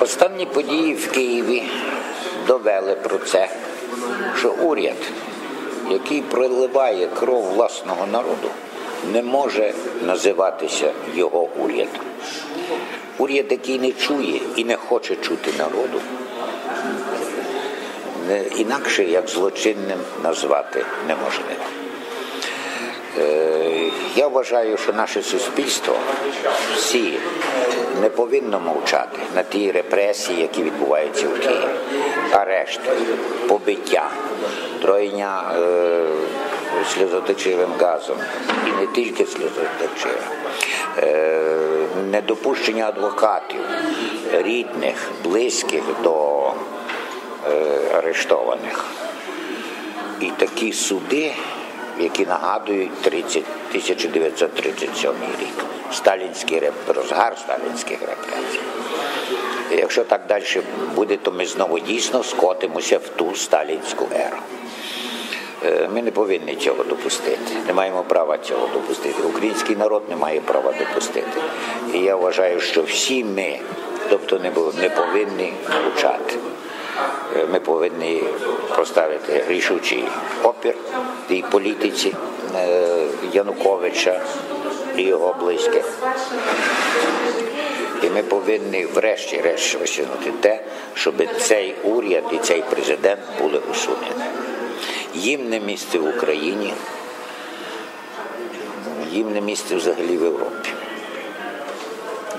Останні події в Києві довели про це, що уряд, який проливає кров власного народу, не може називатися його урядом. Уряд, який не чує і не хоче чути народу, інакше як злочинним назвати неможливо. Е, Я вважаю, що наше суспільство всі не повинно мовчати на ті репресії, які відбуваються в Києві. Арешти, побиття, троєння е, сльозоточивим газом і не тільки сльозоточивим. Е, недопущення адвокатів, рідних, близьких до е, арештованих. І такі суди, які нагадують 30, 1937 рік, сталінський реп- розгар сталінських репресій. Якщо так далі буде, то ми знову дійсно скотимося в ту сталінську еру. Е, Ми не повинні цього допустити. Не маємо права цього допустити. Український народ не має права допустити. І я вважаю, що всі ми, тобто не повинні мовчати. Е, Ми повинні поставити рішучий опір тій політиці е, Януковича і його близьких. І ми повинні врешті-решт висунути те, щоб цей уряд і цей президент були усунені. Їм не місце в Україні, їм не місце взагалі в Європі.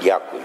Дякую.